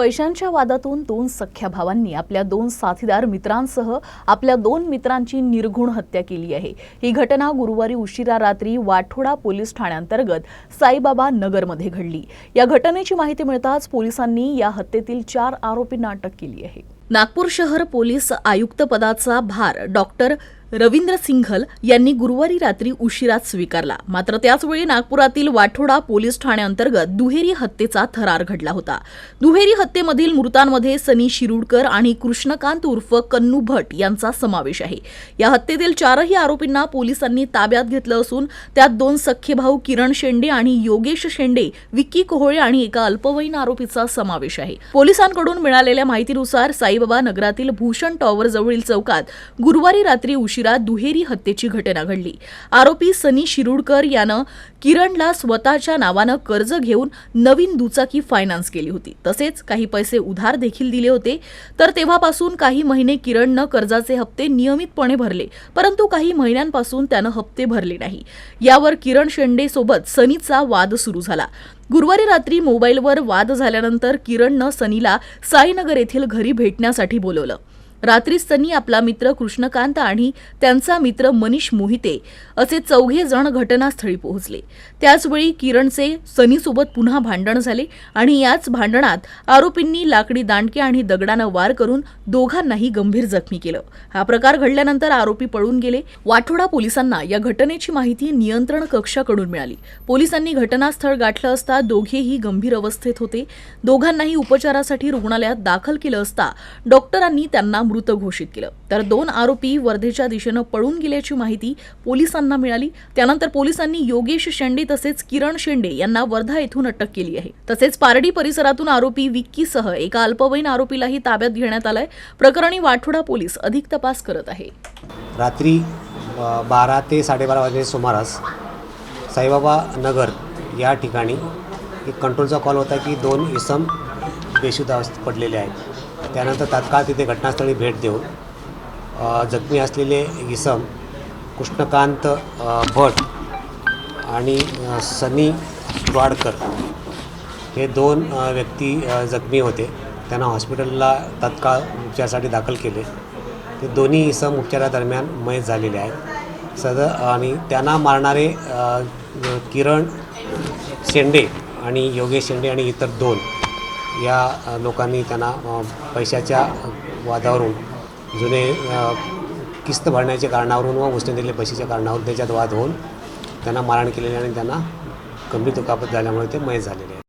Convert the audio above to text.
पैशांच्या वादातून दोन सख्ख्या भावांनी आपल्या दोन साथीदार मित्रांसह आपल्या दोन मित्रांची निर्घुण हत्या केली आहे. ही घटना गुरुवारी उशिरा रात्री वाठोडा पोलीस ठाण्याअंतर्गत साईबाबा नगरमध्ये घडली. या घटनेची माहिती मिळताच पोलिसांनी या हत्येतील चार आरोपींना अटक केली आहे. नागपूर शहर पोलीस आयुक्त पदाचा भार डॉक्टर रवींद्र सिंघल यांनी गुरुवारी रात्री उशिरात स्वीकारला. मात्र त्याचवेळी नागपुरातील वाठोडा पोलीस ठाण्याअंतर्गत दुहेरी हत्येचा थरार घडला होता. दुहेरी हत्येमधील मृतांमध्ये सनी शिरुडकर आणि कृष्णकांत उर्फ कन्नू भट यांचा समावेश आहे. या हत्येतील चारही आरोपींना पोलिसांनी ताब्यात घेतलं असून त्यात दोन सख्खे भाऊ किरण शेंडे आणि योगेश शेंडे विक्की कोहळे आणि एका अल्पवयीन आरोपीचा समावेश आहे. पोलिसांकडून मिळालेल्या माहितीनुसार साईबाबा नगरातील भूषण टॉवर जवळील चौकात गुरुवारी रात्री उशीर दुहेरी हत्येची घटना घडली. आरोपी सनी शिरुडकर यानं किरणला स्वतःच्या नावानं कर्ज घेऊन नवीन दुचाकी फायनान्स केली होती. तसेच काही पैसे उधार देखील दिले होते. तर तेव्हापासून काही महिने किरणनं कर्जाचे हप्ते नियमितपणे भरले. परंतु काही महिन्यांपासून त्यानं हप्ते भरले नाही. यावर किरण शेंडे सोबत सनीचा वाद सुरू झाला. गुरुवारी रात्री मोबाईलवर वाद झाल्यानंतर किरणनं सनीला साईनगर येथील घरी भेटण्यासाठी बोलवलं. रात्रीच सनी आपला मित्र कृष्णकांत आणि त्यांचा मित्र मनीष मोहिते असे चौघे जण घटनास्थळी पोहोचले. त्याचवेळी किरणचे सनीसोबत पुन्हा भांडण झाले आणि याच भांडणात आरोपींनी लाकडी दांडके आणि दगडानं वार करून दोघांनाही गंभीर जखमी केलं. हा प्रकार घडल्यानंतर आरोपी पळून गेले. वाठोडा पोलिसांना या घटनेची माहिती नियंत्रण कक्षाकडून मिळाली. पोलिसांनी घटनास्थळ गाठलं असता दोघेही गंभीर अवस्थेत होते. दोघांनाही उपचारासाठी रुग्णालयात दाखल केलं असता डॉक्टरांनी त्यांना मृत घोषित केलं. तर दोन आरोपी वर्धेच्या दिशेनं पळून गेल्याची माहिती पोलिसांना मिळाली. त्यानंतर पोलिसांनी योगेश शेंडे तसेच किरण शेंडे यांना वर्धा येथून अटक केली आहे. तसेच पारडी परिसरातून आरोपी विक्कीसह एका अल्पवयीन आरोपीलाही ताब्यात घेण्यात आलाय. प्रकरणी वाठोडा पोलीस अधिक तपास करत आहे. रात्री बारा ते साडेबारा वाजे सुमारास साईबाबा नगर या ठिकाणी एक कंट्रोलचा कॉल होता की दोन इसम बेशुद्ध पडलेले आहेत. त्यानंतर तात्काळ तिथे घटनास्थळी भेट देऊन जखमी असलेले इसम कृष्णकांत भट आणि सनी वाडकर हे दोन व्यक्ती जखमी होते. त्यांना हॉस्पिटलला तत्काळ उपचारासाठी दाखल केले. ते दोन्ही इसम उपचारादरम्यान मयत झालेले आहेत. सद आणि त्यांना मारणारे किरण शेंडे आणि योगेश शेंडे आणि इतर दोन या लोकांनी त्यांना पैशाच्या वादावरून जुने किस्त भरण्याच्या कारणावरून व उसने दिलेल्या पैशाच्या कारणावरून त्याच्यात वाद होऊन त्यांना मारहाण केलेली आणि त्यांना गंभीर दुखापत झाल्यामुळे ते मयत झालेले आहेत.